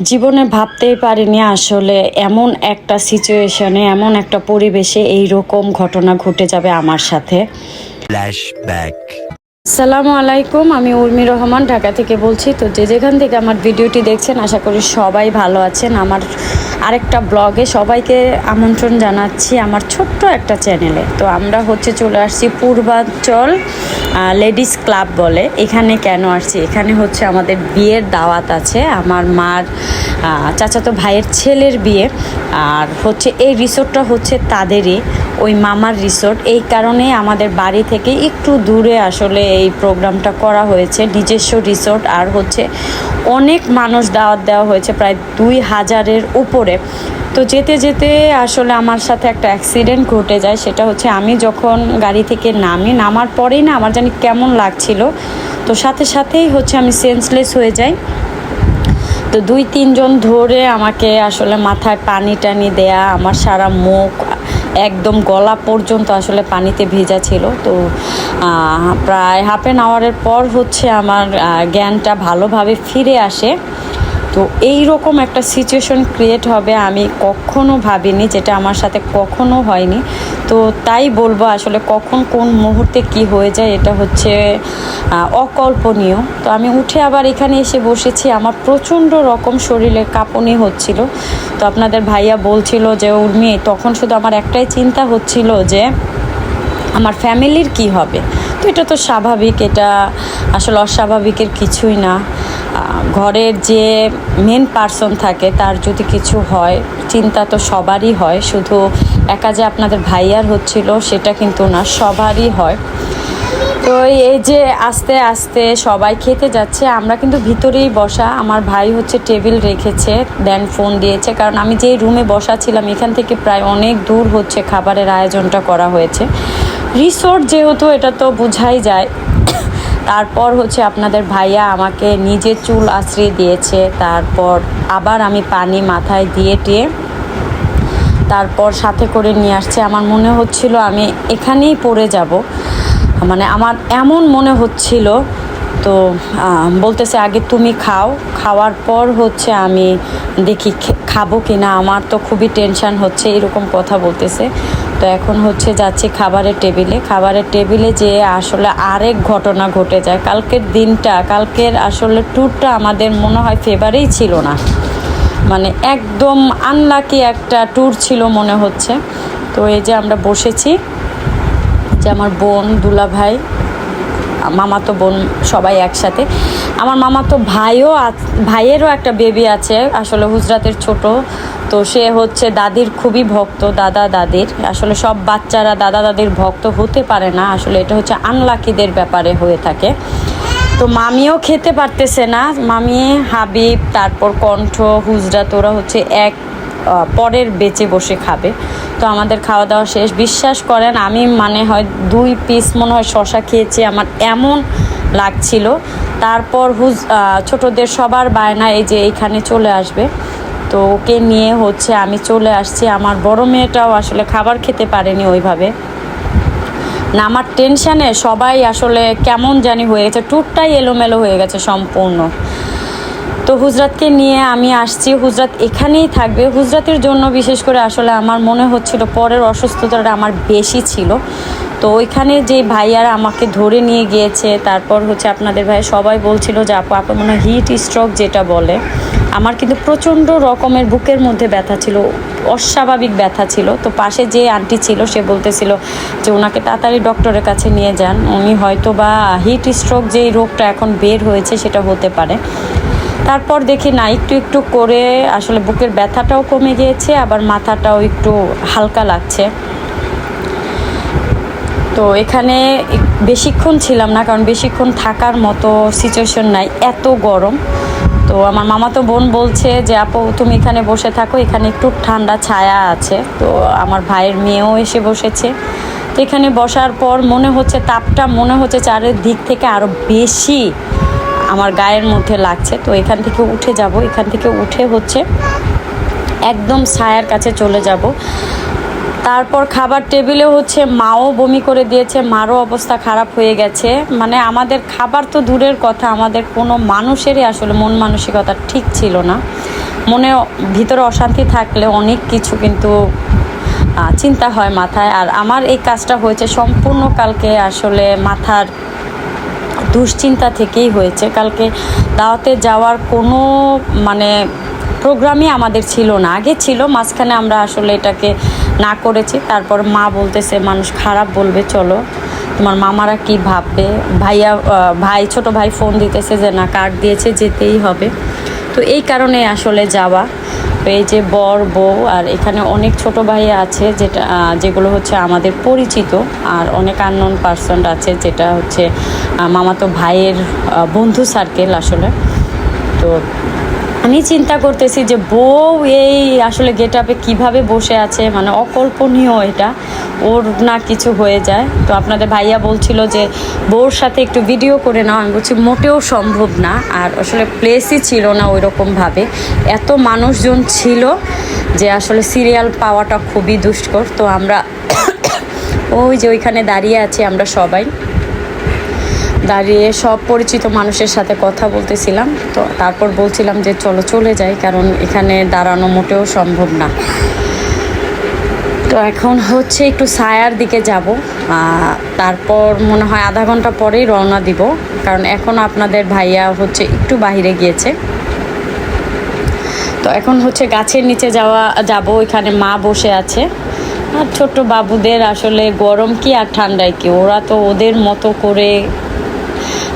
জীবনে ভাবতেই পারিনি আসলে এমন একটা সিচুয়েশনে এমন একটা পরিবেশে এই রকম ঘটনা ঘটে যাবে আমার সাথে। ফ্ল্যাশব্যাক সালামু আলাইকুম আমি উর্মি রহমান ঢাকা থেকে বলছি। তো যে যেখান থেকে আমার ভিডিওটি দেখছেন আশা করি সবাই ভালো আছেন। আমার আরেকটা ব্লগে সবাইকে আমন্ত্রণ জানাচ্ছি আমার ছোট্ট একটা চ্যানেলে। তো আমরা হচ্ছে চলে আসছি পূর্বাঞ্চল লেডিস ক্লাব বলে। এখানে কেন আসছি? এখানে হচ্ছে আমাদের বিয়ের দাওয়াত আছে। আমার মার চাচাতো ভাইয়ের ছেলের বিয়ে। আর হচ্ছে এই রিসোর্টটা হচ্ছে তাদেরই। ওই মামার রিসোর্ট। এই কারণে আমাদের বাড়ি থেকে একটু দূরে আসলে এই প্রোগ্রামটা করা হয়েছে, নিজস্ব রিসোর্ট। আর হচ্ছে অনেক মানুষ দাওয়াত দেওয়া হয়েছে প্রায় দুই হাজারের উপরে। তো যেতে যেতে আসলে আমার সাথে একটা অ্যাক্সিডেন্ট ঘটে যায়, সেটা হচ্ছে আমি যখন গাড়ি থেকে নামি, নামার পরেই না আমার জানি কেমন লাগছিল। তো সাথে সাথেই হচ্ছে আমি সেন্সলেস হয়ে যাই। তো দুই তিনজন ধরে আমাকে আসলে মাথায় পানি টানি দেয়া, আমার সারা মুখ একদম গলা পর্যন্ত আসলে পানিতে ভেজা ছিল। তো প্রায় হাফ অ্যান আওয়ারের পর হচ্ছে আমার জ্ঞানটা ভালোভাবে ফিরে আসে। তো এই রকম একটা সিচুয়েশন ক্রিয়েট হবে আমি কখনো ভাবিনি যেটা আমার সাথে কখনো হয়নি। তো তাই বলব আসলে কখন কোন মুহূর্তে কি হয়ে যায় এটা হচ্ছে অকল্পনীয়। তো আমি উঠে আবার এখানে এসে বসেছি, আমার প্রচণ্ড রকম শরীরে কাঁপুনি হচ্ছিল। তো আপনাদের ভাইয়া বলছিল যে, উর্মি, তখন শুধু আমার একটাই চিন্তা হচ্ছিল যে, আমার ফ্যামিলির কি হবে? তো এটা তো স্বাভাবিক, এটা আসলে অস্বাভাবিকের কিছুই না। ঘরের যে মেন পার্সন থাকে, তার যদি কিছু হয়, চিন্তা তো সবারই হয়, শুধু একা যে আপনাদের ভাইয়ার হচ্ছিল সেটা কিন্তু না, সবারই হয়। তো এই যে আস্তে আস্তে সবাই খেতে যাচ্ছে, আমরা কিন্তু ভিতরেই বসা, আমার ভাই হচ্ছে টেবিল রেখেছে, দেন ফোন দিয়েছে, কারণ আমি যেই রুমে বসা ছিলাম, এখান থেকে প্রায় অনেক দূর হচ্ছে খাবারের আয়োজনটা করা হয়েছে। রিসোর্ট যেহেতু, এটা তো বোঝাই যায়। তারপর হচ্ছে আপনাদের ভাইয়া আমাকে নিজে চুল আশ্রিয়ে দিয়েছে, তারপর আবার আমি পানি মাথায় দিয়ে টিয়ে তারপর সাথে করে নিয়ে আসছে। আমার মনে হচ্ছিল আমি এখানেই পড়ে যাব। মানে আমার এমন মনে হচ্ছিল তো বলতেছে, আগে তুমি খাও। খাওয়ার পর হচ্ছে আমি দেখি খাব কি না আমার তো খুবই টেনশন হচ্ছে, এরকম কথা বলতেছে। তো এখন হচ্ছে যাচ্ছি খাবারের টেবিলে। খাবারের টেবিলে যে আসলে আরেক ঘটনা ঘটে যায়। কালকের দিনটা, কালকের আসলে ট্যুরটা আমাদের মনে হয় ফেভারেই ছিল না। মানে একদম আনলাকি একটা ট্যুর ছিল মনে হচ্ছে। তো এই যে আমরা বসেছি। যে আমার বোন দুলা ভাই মামাতো বোন সবাই একসাথে। আমার মামাতো ভাইও ভাইয়েরও একটা বেবি আছে, আসলে হুজরাতের ছোট। তো সে হচ্ছে দাদির খুবই ভক্ত, দাদা দাদির। আসলে সব বাচ্চারা দাদা দাদির ভক্ত হতে পারে না, আসলে এটা হচ্ছে আনলাকিদের ব্যাপারে হয়ে থাকে। তো মামিও খেতে পারতেছে না, মামি, হাবিব, তারপর কণ্ঠ, হুজরাত, ওরা হচ্ছে এক পরের বেঁচে বসে খাবে। তো আমাদের খাওয়া দাওয়া শেষ। বিশ্বাস করেন, আমি মানে হয় দুই পিস মনে হয় শশা খেয়েছি। আমার এমন লাগছিল। তারপর হুজ ছোটদের সবার বায়না এই যে এইখানে চলে আসবে। তো ওকে নিয়ে হচ্ছে আমি চলে আসছি। আমার বড় মেয়েটাও আসলে খাবার খেতে পারেনি ওইভাবে। না, আমার টেনশানে সবাই আসলে কেমন জানি হয়ে গেছে। ট্যুরটাই এলোমেলো হয়ে গেছে সম্পূর্ণ। তো হুজরাতকে নিয়ে আমি আসছি। হুজরাত এখানেই থাকবে। হুজরাতের জন্য বিশেষ করে আসলে আমার মনে হচ্ছিল পরের অসুস্থতাটা আমার বেশি ছিল। তো ওইখানে যে ভাইয়ারা আমাকে ধরে নিয়ে গিয়েছে, তারপর হচ্ছে আপনাদের ভাই সবাই বলছিল যে, আপু আপু, মনে হিট স্ট্রোক যেটা বলে। আমার কিন্তু প্রচণ্ড রকমের বুকের মধ্যে ব্যথা ছিল, অস্বাভাবিক ব্যথা ছিল। তো পাশে যে আন্টি ছিল, সে বলতেছিল যে, ওনাকে তাড়াতাড়ি ডক্টরের কাছে নিয়ে যান। উনি হয়তো বা হিট স্ট্রোক যেই রোগটা এখন বের হয়েছে, সেটা হতে পারে। তারপর দেখি না, একটু একটু করে আসলে বুকের ব্যথাটাও কমে গিয়েছে, আবার মাথাটাও একটু হালকা লাগছে। তো এখানে বেশিক্ষণ ছিলাম না, কারণ বেশিক্ষণ থাকার মতো সিচুয়েশন নাই, এত গরম। তো আমার মামা তো বোন বলছে যে, আপু, তুমি এখানে বসে থাকো, এখানে একটু ঠান্ডা ছায়া আছে। তো আমার ভাইয়ের মেয়েও এসে বসেছে। তো এখানে বসার পর মনে হচ্ছে, তাপটা মনে হচ্ছে চারিদিক থেকে আরও বেশি। আমার গায়ের মধ্যে লাগছে। তো এখান থেকে উঠে যাব। এখান থেকে উঠে হচ্ছে একদম ছায়ার কাছে চলে যাব। তারপর খাবার টেবিলে হচ্ছে মাও বমি করে দিয়েছে। মারও অবস্থা খারাপ হয়ে গেছে। মানে আমাদের খাবার তো দূরের কথা। আমাদের কোনো মানুষেরই আসলে মন মানসিকতা ঠিক ছিল না। মনে ভিতরে অশান্তি থাকলে অনেক কিছু কিন্তু চিন্তা হয় মাথায়। আর আমার এই কাজটা হয়েছে সম্পূর্ণ কালকে আসলে মাথার দুশ্চিন্তা থেকেই হয়েছে। কালকে দাওয়াতে যাওয়ার কোনো মানে প্রোগ্রামই আমাদের ছিল না। আগে ছিল, মাঝখানে আমরা আসলে এটাকে না করেছি। তারপর মা বলতেছে, মানুষ খারাপ বলবে, চলো। তোমার মামারা কি ভাববে? ভাইয়া ভাই, ছোট ভাই ফোন দিতেছে যে, না, কার্ড দিয়েছে, যেতেই হবে। তো এই কারণে আসলে যাওয়া। এই যে বর, বউ, আর এখানে অনেক ছোট ভাই আছে যেটা যেগুলো হচ্ছে আমাদের পরিচিত, আর অনেক আননোন পার্সন আছে যেটা হচ্ছে মামাতো ভাইয়ের বন্ধু সার্কেল আসলে। তো আমি চিন্তা করতেছি যে বউ এই আসলে গেট আপে কীভাবে বসে আছে মানে অকল্পনীয় এটা। ওর না কিছু হয়ে যায়। তো আপনাদের ভাইয়া বলছিল যে বউর সাথে একটু ভিডিও করে নাও। আমি বলছি, মোটেও সম্ভব না। আর আসলে প্লেসই ছিল না ওই রকমভাবে এত মানুষজন ছিল যে আসলে সিরিয়াল পাওয়াটা খুবই দুষ্কর। তো আমরা ওই যে ওইখানে দাঁড়িয়ে আছি আমরা সবাই। দাঁড়িয়ে সব পরিচিত মানুষের সাথে কথা বলতেছিলাম। তো তারপর বলছিলাম যে চলো চলে যাই, কারণ এখানে দাঁড়ানো মোটেও সম্ভব না। তো এখন হচ্ছে একটু সায়ার দিকে যাব। তারপর মনে হয় আধা ঘণ্টা পরেই রওনা দিব, কারণ এখন আপনাদের ভাইয়া হচ্ছে একটু বাইরে গিয়েছে। তো এখন হচ্ছে গাছের নিচে যাওয়া, যাব, এখানে মা বসে আছে। আর ছোট্ট বাবুদের আসলে গরম কি আর ঠান্ডায় কি, ওরা তো ওদের মতো করে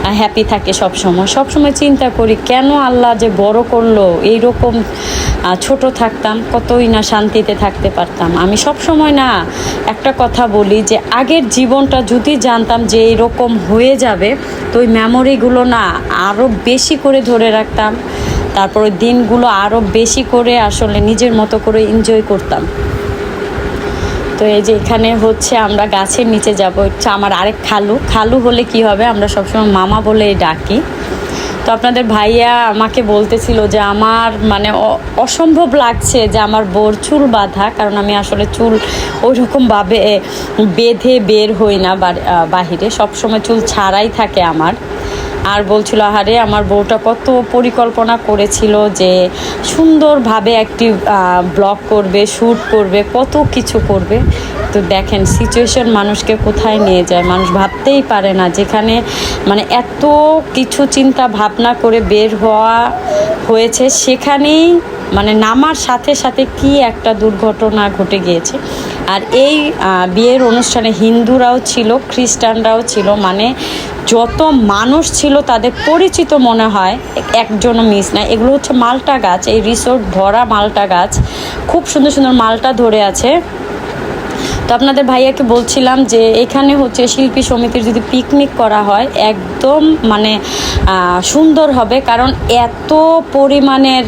হ্যাপি থাকে সব সময় সব সময় চিন্তা করি কেন আল্লাহ যে বড় করল এইরকম আহ, ছোট থাকতাম কতই না শান্তিতে থাকতে পারতাম। আমি সব সময় না একটা কথা বলি যে আগের জীবনটা যদি জানতাম যে এইরকম হয়ে যাবে তো ওই মেমোরিগুলো না আরও বেশি করে ধরে রাখতাম। তারপর দিনগুলো আরও বেশি করে আসলে নিজের মতো করে এনজয় করতাম। তো এই যে এখানে হচ্ছে আমরা গাছের নিচে যাব। হচ্ছে আমার আরেক খালু। খালু হলে কি হবে? আমরা সবসময় মামা বলে ডাকি। তো আপনাদের ভাইয়া আমাকে বলতেছিল যে আমার মানে অসম্ভব লাগছে যে আমার বোর চুল বাঁধা, কারণ আমি আসলে চুল ওই রকমভাবে বেঁধে বের হই না বাহিরে। সবসময় চুল ছাড়াই থাকে আমার। আর বলছিল, আহারে, আমার বউটা কত পরিকল্পনা করেছিল যে সুন্দরভাবে একটি ব্লগ করবে শ্যুট করবে, কত কিছু করবে। তো দেখেন সিচুয়েশন মানুষকে কোথায় নিয়ে যায়? মানুষ ভাবতেই পারে না, যেখানে মানে এত কিছু চিন্তা ভাবনা করে বের হওয়া হয়েছে, সেখানেই মানে নামার সাথে সাথে কি একটা দুর্ঘটনা ঘটে গিয়েছে। আর এই বিয়ের অনুষ্ঠানে হিন্দুরাও ছিল, খ্রিস্টানরাও ছিল মানে যত মানুষ ছিল তাদের পরিচিত মনে হয় একজনও মিস নাই এগুলো হচ্ছে মালটা গাছ, এই রিসোর্ট ভরা মালটা গাছ। খুব সুন্দর সুন্দর মালটা ধরে আছে। তো আপনাদের ভাইয়াকে বলছিলাম যে এখানে হচ্ছে শিল্পী সমিতির যদি পিকনিক করা হয়, একদম মানে সুন্দর হবে। কারণ এত পরিমাণের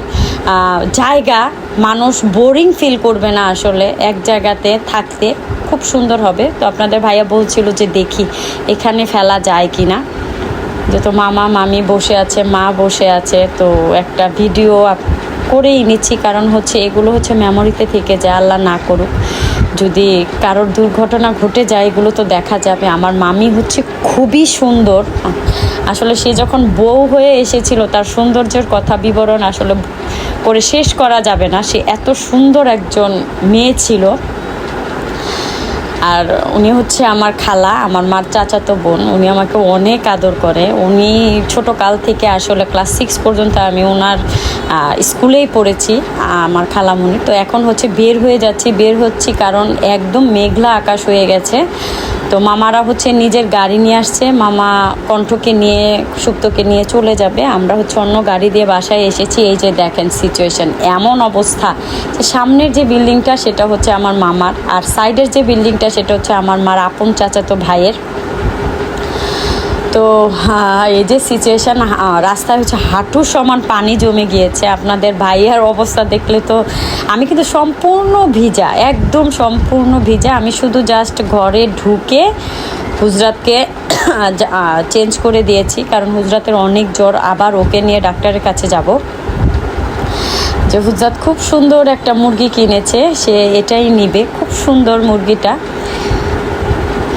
জায়গা মানুষ বোরিং ফিল করবে না আসলে। এক জায়গাতে থাকতে খুব সুন্দর হবে। তো আপনাদের ভাইয়া বলছিল যে দেখি, এখানে ফেলা যায় কি না যেহেতু মামা, মামি বসে আছে, মা বসে আছে, তো একটা ভিডিও করেই নিচ্ছি। কারণ হচ্ছে এগুলো হচ্ছে মেমোরিতে থেকে যায়, আল্লাহ না করুক। যদি কারোর দুর্ঘটনা ঘটে যায়, এগুলো তো দেখা যাবে। আমার মামি হচ্ছে খুবই সুন্দর। আসলে সে যখন বউ হয়ে এসেছিল, তার সৌন্দর্যের কথা বিবরণ আসলে করে শেষ করা যাবে না। সে এত সুন্দর একজন মেয়ে ছিল। আর উনি হচ্ছে আমার খালা, আমার মার চাচাতো বোন। উনি আমাকে অনেক আদর করে। উনি ছোট কাল থেকে আসলে ক্লাস সিক্স পর্যন্ত আমি ওনার স্কুলেই পড়েছি আমার খালামুনি তো এখন হচ্ছে বের হয়ে যাচ্ছি। বের হচ্ছি কারণ একদম মেঘলা আকাশ হয়ে গেছে। তো মামারা হচ্ছে নিজের গাড়ি নিয়ে আসছে। মামা কণ্ঠকে নিয়ে, সুপ্তকে নিয়ে চলে যাবে। আমরা হচ্ছে অন্য গাড়ি দিয়ে বাসায় এসেছি। এই যে দেখেন সিচুয়েশন এমন অবস্থা। সামনের যে বিল্ডিংটা সেটা হচ্ছে আমার মামার। আর সাইডের যে বিল্ডিংটা সেটা হচ্ছে আমার মার আপন চাচাতো ভাইয়ের। তো এই যে সিচুয়েশান রাস্তায় হচ্ছে হাঁটু সমান পানি জমে গিয়েছে। আপনাদের ভাইয়ার অবস্থা দেখলে তো আমি কিন্তু সম্পূর্ণ ভিজা, একদম সম্পূর্ণ ভিজা। আমি শুধু জাস্ট ঘরে ঢুকে হুজরাতকে চেঞ্জ করে দিয়েছি। কারণ হুজরাতের অনেক জ্বর, আবার ওকে নিয়ে ডাক্তারের কাছে যাব। যে হুজরাত খুব সুন্দর একটা মুরগি কিনেছে, সে এটাই নিবে। খুব সুন্দর মুরগিটা।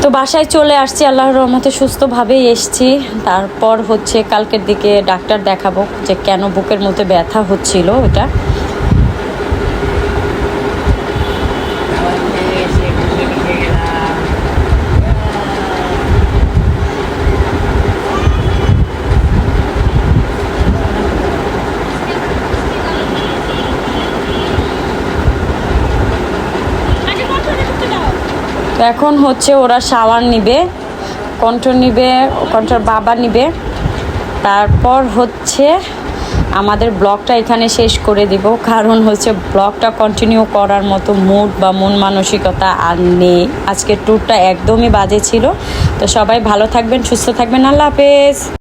তো বাসায় চলে আসছি, আল্লাহর রহমতে সুস্থভাবেই এসছি। তারপর হচ্ছে কালকের দিকে ডাক্তার দেখাবো যে কেন বুকের মধ্যে ব্যথা হচ্ছিল ওটা তো এখন হচ্ছে ওরা শাওয়ার নিবে, কণ্ঠ নিবে, কণ্ঠর বাবা নিবে। তারপর হচ্ছে আমাদের ব্লগটা এখানে শেষ করে দিব, কারণ হচ্ছে ব্লগটা কন্টিনিউ করার মতো মুড বা মন মানসিকতা আর নেই। আজকের ট্যুরটা একদমই বাজে ছিল। তো সবাই ভালো থাকবেন, সুস্থ থাকবেন। আল্লাহ হাফেজ।